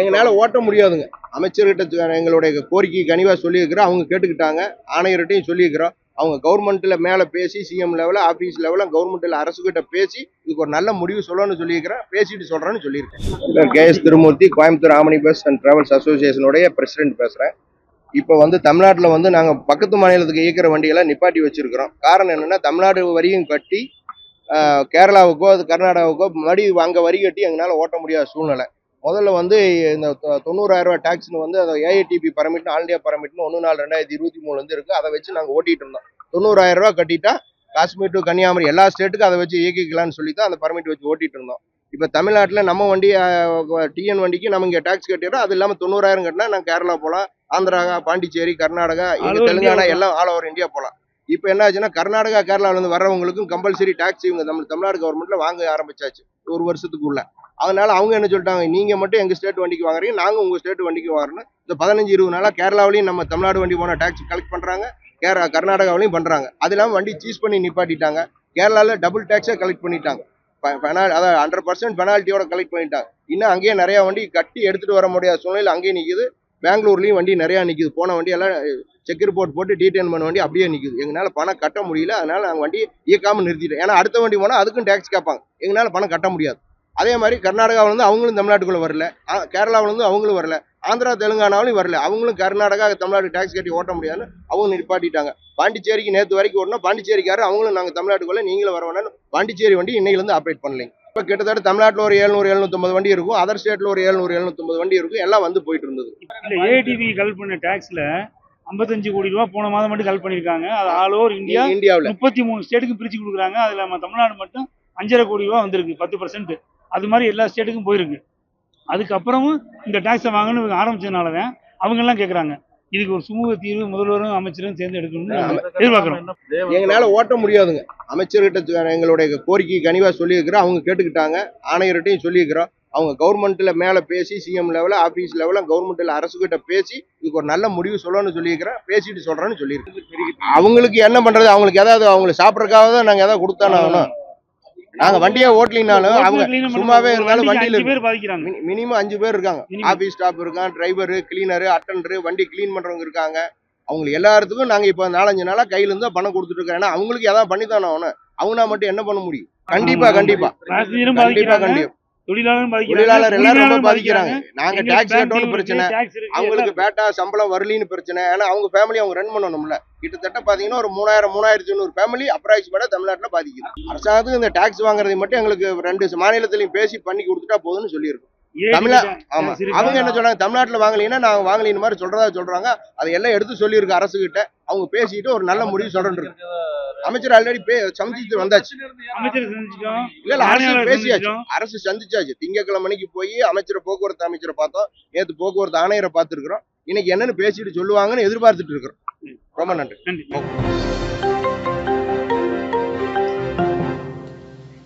எங்களால ஓட்ட முடியாதுங்க. அமைச்சர்கிட்ட எங்களுடைய கோரிக்கை கனிவா சொல்லியிருக்கிறோம். அவங்க கேட்டுக்கிட்டாங்க. ஆணையர்கிட்டையும் சொல்லியிருக்கிறோம். அவங்க கவர்மெண்ட்ல மேல பேசி சிஎம் லெவல ஆபீஸ் லெவல கவர்மெண்ட்ல அரசு கிட்ட பேசி இதுக்கு ஒரு நல்ல முடிவு சொல்லணும்னு சொல்லியிருக்கிறேன் பேசிட்டு சொல்றேன்னு சொல்லியிருக்கேன். K S Thirumurthy Coimbatore ஆமணி bus and travels அசோசியேஷனுடைய பிரசிடென்ட் பேசுறேன். இப்போ வந்து தமிழ்நாட்டில் வந்து நாங்கள் பக்கத்து மாநிலத்துக்கு இயக்கிற வண்டிகளை நிப்பாட்டி வச்சிருக்கிறோம். காரணம் என்னன்னா தமிழ்நாடு வரியும் கட்டி கேரளாவுக்கோ அது கர்நாடகாவுக்கோ மறுபடி அங்கே வரி கட்டி எங்களால் ஓட்ட முடியாத சூழ்நிலை. முதல்ல வந்து இந்த தொ- தொண்ணூறாயிரம் ரூபாய் டாக்ஸ்னு வந்து அதை ஏஐடிபி பர்மிட்னு ஆல் இந்தியா பர்மிட்னு ஒன்று நாலு ரெண்டாயிரத்தி இருபத்தி மூணுலேருந்து இருக்குது அதை வச்சு நாங்கள் ஓட்டிட்டு இருந்தோம். தொண்ணூறாயிரம் ரூபாய் கட்டிட்டா காஷ்மீர் டு கன்னியாகுமரி எல்லா ஸ்டேட்டுக்கும் அதை வச்சு இயக்கிக்கலாம்னு சொல்லி தான் அந்த பர்மிட் வச்சு ஓட்டிட்டு இருந்தோம். இப்போ தமிழ்நாட்டில் நம்ம வண்டி டிஎன் வண்டிக்கு நம்ம இங்கே டாக்ஸ் கட்டிடுறோம். அது இல்லாமல் தொண்ணூறாயிரம் கட்டினா நாங்கள் கேரளா போகலாம் ஆந்திரா பாண்டிச்சேரி கர்நாடகா இங்கே தெலுங்கானா எல்லாம் ஆல் ஓவர் இந்தியா போகலாம் இப்போ என்ன ஆச்சுன்னா கர்நாடகா கேரளாவிலேருந்து வர்றவங்களுக்கும் கம்பல்சரி டாக்ஸ் இவங்க நம்ம தமிழ்நாடு கவர்மெண்ட்ல வாங்க ஆரம்பிச்சாச்சு. ஒரு வருஷத்துக்குள்ள. அதனால அவங்க என்ன சொல்லிட்டாங்க நீங்க மட்டும் எங்க ஸ்டேட் வண்டிக்கு வாங்குறீங்க நாங்க உங்க ஸ்டேட் வண்டிக்கு வாங்குறோம் இந்த பதினஞ்சு இருபது நாளா கேரளாவிலையும் நம்ம தமிழ்நாடு வண்டி போன டாக்ஸ் கலெக்ட் பண்றாங்க கேரளா கர்நாடகாவிலையும் பண்றாங்க. அது இல்லாமல் வண்டி சீஸ் பண்ணி நிப்பாட்டிட்டாங்க. கேரளாவில் டபுள் டேக்ஸே கலெக்ட் பண்ணிட்டாங்க. பெனால் அதாவது ஹண்ட்ரட் பர்சன்ட் பெனால்ட்டியோட கலெக்ட் பண்ணிட்டாங்க. இன்னும் அங்கேயே நிறையா வண்டி கட்டி எடுத்துகிட்டு வர முடியாத சூழ்நிலை அங்கேயே நிற்கிது பெங்களூர்லேயும் வண்டி நிறையா நிற்கிது போன வண்டி எல்லாம் செக் ரிப்போர்ட் போட்டு டீடைன் பண்ண வண்டி அப்படியே நிற்கிது எங்களால் பணம் கட்ட முடியல. அதனால் நாங்கள் வண்டி இயக்காமல் நிறுத்திட்டோம். ஏன்னா அடுத்த வண்டி போனால் அதுக்கும் டேக்ஸ் கேட்பாங்க. எங்களால் பணம் கட்ட முடியாது. அதே மாதிரி கர்நாடகாவுல இருந்து அவங்களும் தமிழ்நாட்டுக்குள்ள வரல. ஆ- கேரளாவுல இருந்து அவங்களும் வரல. ஆந்திரா தெலுங்கானாவிலும் வரல. அவங்களும் கர்நாடகா தமிழ்நாடு டாக்ஸ் கட்டி ஓட்ட முடியாதுன்னு அவங்க நிப்பாட்டிட்டாங்க. பாண்டிச்சேரிக்கு நேற்று வரைக்கும் ஓடணும் பாண்டிச்சேரிக்காரர் அவங்களும் நாங்கள் தமிழ்நாட்டுக்குள்ள நீங்களும் வர வேணாம்னு பாண்டிச்சேரி வண்டி இன்னையில இருந்து ஆப்ரேட் பண்ணலைங்க. இப்போ கிட்டத்தட்ட தமிழ்நாட்டில் ஒரு ஏழ்நூறு எழுநூத்தொம்பது வண்டி இருக்கும். அதர் ஸ்டேட்ல ஒரு ஏழ்நூறு எழுநூத்தொம்பது வண்டி இருக்கும். எல்லாம் வந்து போயிட்டு இருந்தது. ஏடிபி கலெக்ட் பண்ண டாக்ஸ்ல 55 கோடி ரூபாய் போன மாதம் மட்டும் கலெக்ட் பண்ணிருக்காங்க அது ஆல் ஓவர் இந்தியா இந்தியாவில். முப்பத்தி மூணு ஸ்டேட்டுக்கு பிரிச்சு கொடுக்குறாங்க. அதுல நம்ம தமிழ்நாடு மட்டும் அஞ்சரை கோடி ரூபா வந்திருக்கு பத்து பர்சன்ட் அது மாதிரி எல்லா ஸ்டேட்டுக்கும் போயிருக்கு. அதுக்கப்புறமும் இந்த டேக்ஸை வாங்கணும் இவங்க ஆரம்பிச்சதுனால தான் அவங்கெல்லாம் கேட்குறாங்க இதுக்கு ஒரு சுமூக தீர்வு முதல்வரும் அமைச்சரும் சேர்ந்து எடுக்கணும்னு நாங்க எங்களால் ஓட்ட முடியாதுங்க. அமைச்சர்கிட்ட எங்களுடைய கோரிக்கை கனிவாக சொல்லியிருக்கிறோம். அவங்க கேட்டுக்கிட்டாங்க. ஆணையர்கிட்டையும் சொல்லியிருக்கிறோம். அவங்க கவர்மெண்ட்டில் மேலே பேசி சிஎம் லெவலில் ஆஃபீஸ் லெவலில் கவர்மெண்ட்டில் அரசு பேசி இதுக்கு ஒரு நல்ல முடிவு சொல்லணும்னு சொல்லியிருக்கிறேன் பேசிட்டு சொல்கிறேன்னு சொல்லியிருக்கேன் அவங்களுக்கு என்ன பண்ணுறது அவங்களுக்கு ஏதாவது அவங்களுக்கு சாப்பிட்றதுக்காக தான் நாங்கள் ஏதாவது கொடுத்தானே ஆகணும். நாங்க வண்டியே ஓட்டலினாலும் அவங்க சும்மாவே இருந்தாலும் வண்டியில பேர் பாதிக்கிறாங்க. மினிமம் அஞ்சு பேர் இருக்காங்க. ஆபீஸ் ஸ்டாஃப் இருக்கான் டிரைவர் கிளீனர் அட்டண்டர் வண்டி க்ளீன் பண்றவங்க இருக்காங்க. அவங்களுக்கு எல்லாத்துக்கும் நாங்க இப்ப நாலஞ்சு நாளா கையில இருந்தா பணம் கொடுத்துட்டு இருக்கோம். ஏன்னா அவங்களுக்கு எதாவது பண்ணி தானே ஆகணும். அவங்களா மட்டும் என்ன பண்ண முடியும்? கண்டிப்பா. கண்டிப்பா. கண்டிப்பா கண்டிப்பா. தொழிலாளர் எல்லாரும் ரொம்ப பாதிக்கிறாங்க. நாங்க டாக்ஸ் இருக்கு, பிரச்சனை அவங்களுக்கு பேட்டா சம்பளம் வரலின்னு பிரச்சனை. ஏன்னா அவங்க ஃபேமிலி அவங்க ரன் பண்ணணும்ல கிட்டத்தட்ட பாத்தீங்கன்னா ஒரு மூணாயிரம் மூணாயிரத்தி ஐநூறு ஃபேமிலி அப்ராக்சிமேட்டா தமிழ்நாட்டுல பாதிக்குது. அரசாங்கத்துக்கு இந்த டாக்ஸ் வாங்குறதை மட்டும் எங்களுக்கு ரெண்டு மாநிலத்திலையும் பேசி பண்ணி கொடுத்துட்டா போதும்னு சொல்லியிருக்கோம். தமிழா- ஆமா. அவங்க என்ன சொல்றாங்க? தமிழ்நாட்டுல வாங்கலைன்னா நாங்க வாங்கலின்னு மாதிரி சொல்றதா சொல்றாங்க. அதை எல்லாம் எடுத்து சொல்லியிருக்கு அரசு கிட்ட அவங்க பேசிட்டு ஒரு நல்ல முடிவு சொல்றேன் அமைச்சர் ஆல்ரெடி சந்திச்சு வந்தாச்சு. இல்ல இல்ல அரசு பேசியாச்சு. அரசு சந்திச்சாச்சு. திங்கட்கிழமை மணிக்கு போய் அமைச்சர் போக்குவரத்து அமைச்சரை பார்த்தோம். நேத்து போக்குவரத்து ஆணையரை பார்த்திருக்கிறோம். இன்னைக்கு என்னன்னு பேசிட்டு சொல்லுவாங்கன்னு எதிர்பார்த்துட்டு இருக்கிறோம். ரொம்ப நன்றி. நன்றி.